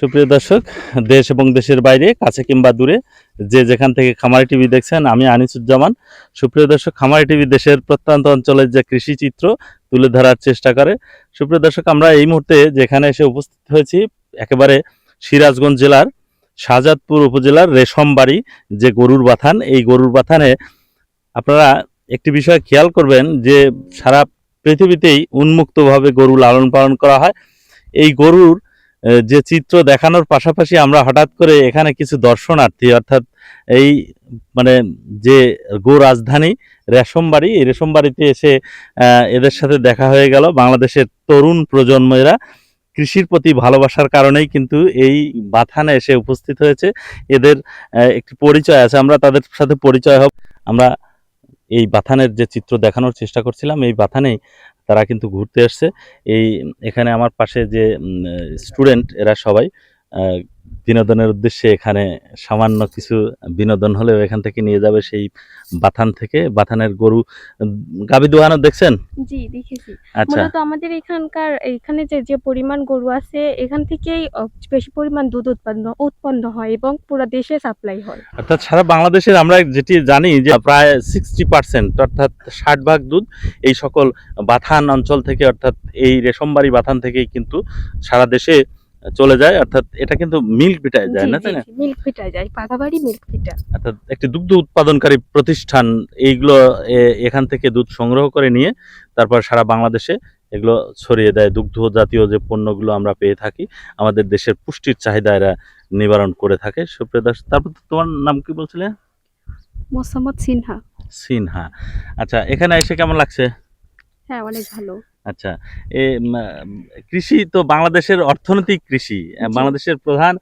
সুপ্রিয় দর্শক, দেশ এবং দেশের বাইরে, কাছে কিংবা দূরে, যে যেখান থেকে খামারি টিভি দেখছেন, আমি আনিসুজ্জামান। সুপ্রিয় দর্শক, খামারি টিভি দেশের প্রত্যন্ত অঞ্চলের যে কৃষি চিত্র, তুলে ধরার চেষ্টা করে। সুপ্রিয় দর্শক, আমরা এই মুহূর্তে যেখানে এসে উপস্থিত হয়েছি, একেবারে সিরাজগঞ্জ জেলার শাহজাদপুর উপজেলার রেশমবাড়ি যে গরুর বাথান, এই গরুর বাথানে আপনারা একটি বিষয় খেয়াল করবেন যে সারা পৃথিবীতেই উন্মুক্তভাবে গরু লালন পালন করা হয়। এই গরুর যে চিত্র দেখানোর পাশাপাশি আমরা হঠাৎ করে এখানে কিছু দর্শনার্থী, অর্থাৎ এই মানে যে গো রাজধানী রেশমবাড়ি এই রেশমবাড়িতে এসে এদের সাথে দেখা হয়ে গেল। বাংলাদেশের তরুণ প্রজন্মেরা কৃষির প্রতি ভালোবাসার কারণেই কিন্তু এই বাথানে এসে উপস্থিত হয়েছে। এদের একটি পরিচয় আছে, আমরা তাদের সাথে পরিচয় হব। আমরা এই বাথানের যে চিত্র দেখানোর চেষ্টা করছিলাম, এই বাথানেই তারা কিন্তু ঘুরতে এসছে এই এখানে আমার পাশে যে স্টুডেন্ট এরা সবাই বিনোদনের উদ্দেশ্যে এখানে সামান্য কিছু বিনোদন হলেও এখান থেকে নিয়ে যাবে সেই বাথান থেকে। বাথানের গরু গাভী দোহানো দেখছেন? জি দেখেছি। আচ্ছা। মূলত আমাদের এখানকার এখানে যে যে পরিমাণ গরু আছে এখান থেকেই বেশি পরিমাণ দুধ উৎপন্ন উৎপন্ন হয় এবং পুরো দেশে সাপ্লাই হয়। অর্থাৎ সারা বাংলাদেশের আমরা যেটি জানি যে প্রায় সিক্সটি পার্সেন্ট অর্থাৎ ষাট ভাগ দুধ এই সকল বাথান অঞ্চল থেকে অর্থাৎ এই রেশমবাড়ি বাথান থেকেই কিন্তু সারা দেশে চলে যায় অর্থাৎ এটা কিন্তু মিল্ক বিটায় যায় না তাই না? মিল্ক ফিটা যায় পাকাবাড়ি মিল্ক ফিটা অর্থাৎ একটি দুগ্ধ উৎপাদনকারী প্রতিষ্ঠান এইগুলো এখান থেকে দুধ সংগ্রহ করে নিয়ে তারপর সারা বাংলাদেশে এগুলো ছড়িয়ে দেয়। দুগ্ধ জাতীয় যে পণ্যগুলো আমরা পেয়ে থাকি আমাদের দেশের পুষ্টির চাহিদা এরা নিবারণ করে থাকে। সুপ্রিয় দর্শক তারপর তোমার নাম কি বলছিলে? মোসাম্মদ সিনহা। সিনহা। আচ্ছা এখানে এসে কেমন লাগছে? হ্যাঁ অনেক ভালো। আচ্ছা এ কৃষি তো বাংলাদেশের অর্থনৈতিক কৃষি বাংলাদেশের প্রধান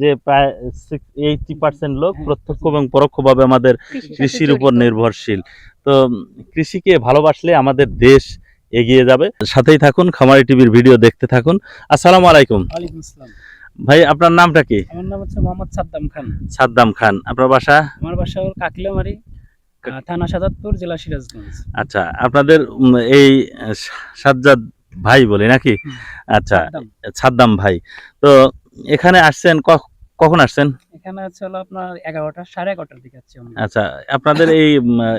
যে প্রায় এইটি পার্সেন্ট লোক হ্যাঁ। প্রত্যক্ষ এবং পরোক্ষভাবে আমাদের কৃষির উপর নির্ভরশীল। তো কৃষিকে ভালোবাসলে আমাদের দেশ এগিয়ে যাবে। সাথেই থাকুন খামারি টিভির ভিডিও দেখতে থাকুন। আসসালামু আলাইকুম। ভাই আপনার নামটা কি? আমার নাম হচ্ছে মোহাম্মদ সাদ্দাম খান। সাদ্দাম খান। আপনার বাসা? আমার বাসা হল কাকিলামারি। থানা সাজাদপুর জেলা সিরাজগঞ্জ। আচ্ছা আপনাদের এই সাজ্জাদ ভাই বলি নাকি? আচ্ছা সাদ্দাম। ভাই। তো এখানে আসছেন কখন আসছেন? এখানে হচ্ছে হলো আপনার এগারোটা সাড়ে এগারোটার দিকে আচ্ছা আপনাদের এই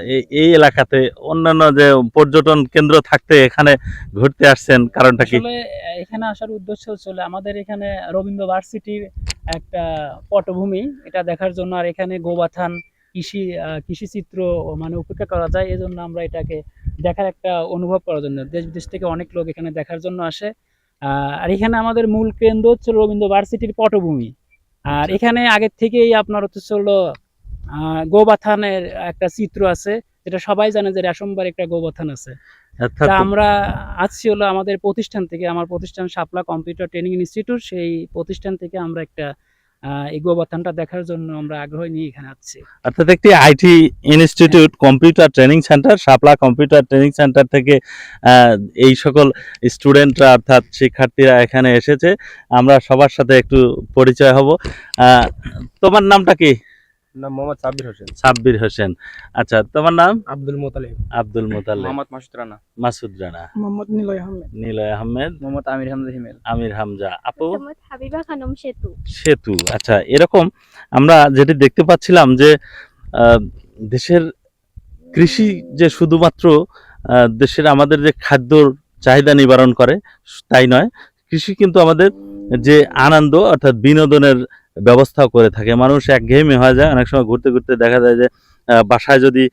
এই- এই এলাকাতে অন্যান্য যে পর্যটন কেন্দ্র থাকতে এখানে ঘুরতে আসছেন কারণটা কি? এখানে আসার উদ্দেশ্য হচ্ছে আমাদের এখানে রবীন্দ্র ভার্সিটির একটা পটভূমি। এটা দেখার জন্য আর এখানে গোবাথান কৃষি আহ, কৃষি চিত্র মানে উপেক্ষা করা যায় এই আমরা এটাকে দেখার একটা অনুভব করার জন্য। দেশ বিদেশ থেকে অনেক লোক এখানে দেখার জন্য আসে। আর এখানে আমাদের মূল কেন্দ্র হচ্ছে রবীন্দ্র ভার্সিটির পটভূমি। আর এখানে আগের থেকেই আপনার হচ্ছে হলো গোবাথানের একটা চিত্র আছে যেটা সবাই জানে যে রেশমবার একটা গোবাথান আছে। তা আমরা আজকে হলো আমাদের প্রতিষ্ঠান থেকে আমার প্রতিষ্ঠান শাপলা কম্পিউটার ট্রেনিং ইনস্টিটিউট সেই প্রতিষ্ঠান থেকে আমরা একটা এই গোবাথানটা দেখার জন্য আমরা আগ্রহ নিয়ে এখানে আসছি। অর্থাৎ একটি IT institute computer training centre Shapla computer training centre থেকে আহ, এই সকল স্টুডেন্টরা অর্থাৎ শিক্ষার্থীরা এখানে এসেছে। আমরা সবার সাথে একটু পরিচয় হব। আহ, তোমার নামটা কি? নাম মোহাম্মদ সাব্বির হোসেন। সাব্বির হোসেন। আচ্ছা তোমার নাম? আব্দুল মোতালিব। আব্দুল মোতাল্লিব মোহাম্মদ মাসুদ রানা। মাসুদ রানা। মোহাম্মদ নিলয় আহমেদ। নিলয় আহমেদ। মোহাম্মদ আমির হামজা হিমেল। আমির হামজা। আপু? মোসাম্মদ হাবিবা খানম সেতু। সেতু। আচ্ছা এরকম আমরা যেটি দেখতে পাচ্ছিলাম যে আহ, দেশের কৃষি যে শুধুমাত্র আহ, দেশের আমাদের যে খাদ্যর চাহিদা নিবারণ করে তাই নয়। কৃষি কিন্তু আমাদের যে আনন্দ অর্থাৎ বিনোদনের ব্যবস্থাও করে থাকে। মানুষ একঘেয়েমি হয়ে যায়, অনেক সময় ঘুরতে ঘুরতে দেখা যায় যে বাসায় যদি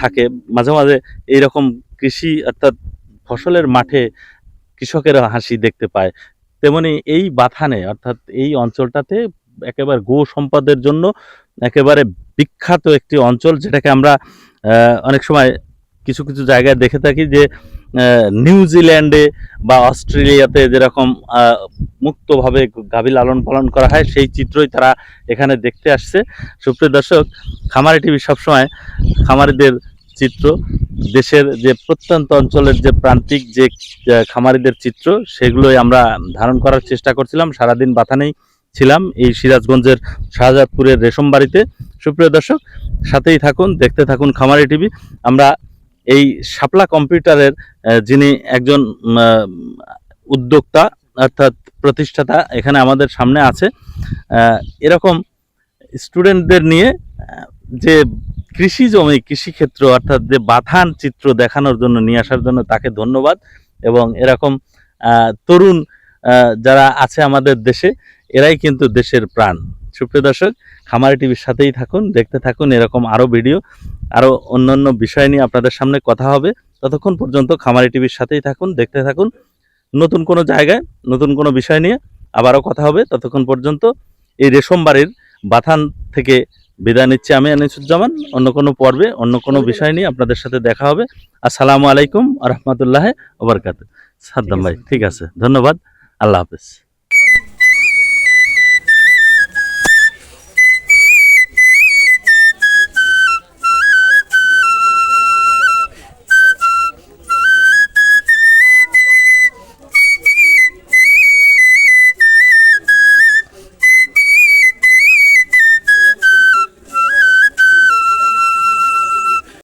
থাকে, মাঝে মাঝে এইরকম কৃষি অর্থাৎ ফসলের মাঠে কৃষকেরা হাসি দেখতে পায়। তেমনি এই বাথানে অর্থাৎ এই অঞ্চলটাতে একেবারে গো সম্পদের জন্য একেবারে বিখ্যাত একটি অঞ্চল যেটাকে আমরা অনেক সময় কিছু কিছু জায়গায় দেখে থাকি যে নিউজিল্যান্ডে বা অস্ট্রেলিয়াতে যেরকম মুক্তভাবে গাভী লালন পালন করা হয়, সেই চিত্রই তারা এখানে দেখতে আসছে। সুপ্রিয় দর্শক, খামারি টিভি সবসময় খামারিদের চিত্র, দেশের যে প্রত্যন্ত অঞ্চলের যে প্রান্তিক যে খামারিদের চিত্র, সেগুলোই আমরা ধারণ করার চেষ্টা করছিলাম। সারাদিন বাথানেই ছিলাম এই সিরাজগঞ্জের শাহজাদপুরের রেশম বাড়িতে। সুপ্রিয় দর্শক, সাথেই থাকুন, দেখতে থাকুন খামারি টিভি। আমরা এই শাপলা কম্পিউটারের যিনি একজন উদ্যোক্তা অর্থাৎ প্রতিষ্ঠাতা এখানে আমাদের সামনে আছে এরকম স্টুডেন্টদের নিয়ে যে কৃষি জমি, কৃষিক্ষেত্র অর্থাৎ যে বাথান চিত্র দেখানোর জন্য, নিয়ে আসার জন্য তাকে ধন্যবাদ এবং এরকম তরুণ যারা আছে আমাদের দেশে, এরাই কিন্তু দেশের প্রাণ। সুপ্রিয় দর্শক খামারি টিভির সাথেই থাকুন দেখতে থাকুন এরকম আরও ভিডিও আরও অন্যান্য বিষয় নিয়ে আপনাদের সামনে কথা হবে। ততক্ষণ পর্যন্ত খামারি টিভির সাথেই থাকুন দেখতে থাকুন। নতুন কোনো জায়গায় নতুন কোনো বিষয় নিয়ে আবারও কথা হবে। ততক্ষণ পর্যন্ত এই রেশম বাড়ির বাথান থেকে বিদায় নিচ্ছি আমি আনিসুজ্জামান। অন্য কোনো পর্বে অন্য কোনো বিষয় নিয়ে আপনাদের সাথে দেখা হবে। আসসালামু আলাইকুম রহমতুল্লাহ ওবরকাত সাদ্দাম ভাই ঠিক আছে। ধন্যবাদ। আল্লাহ হাফেজ।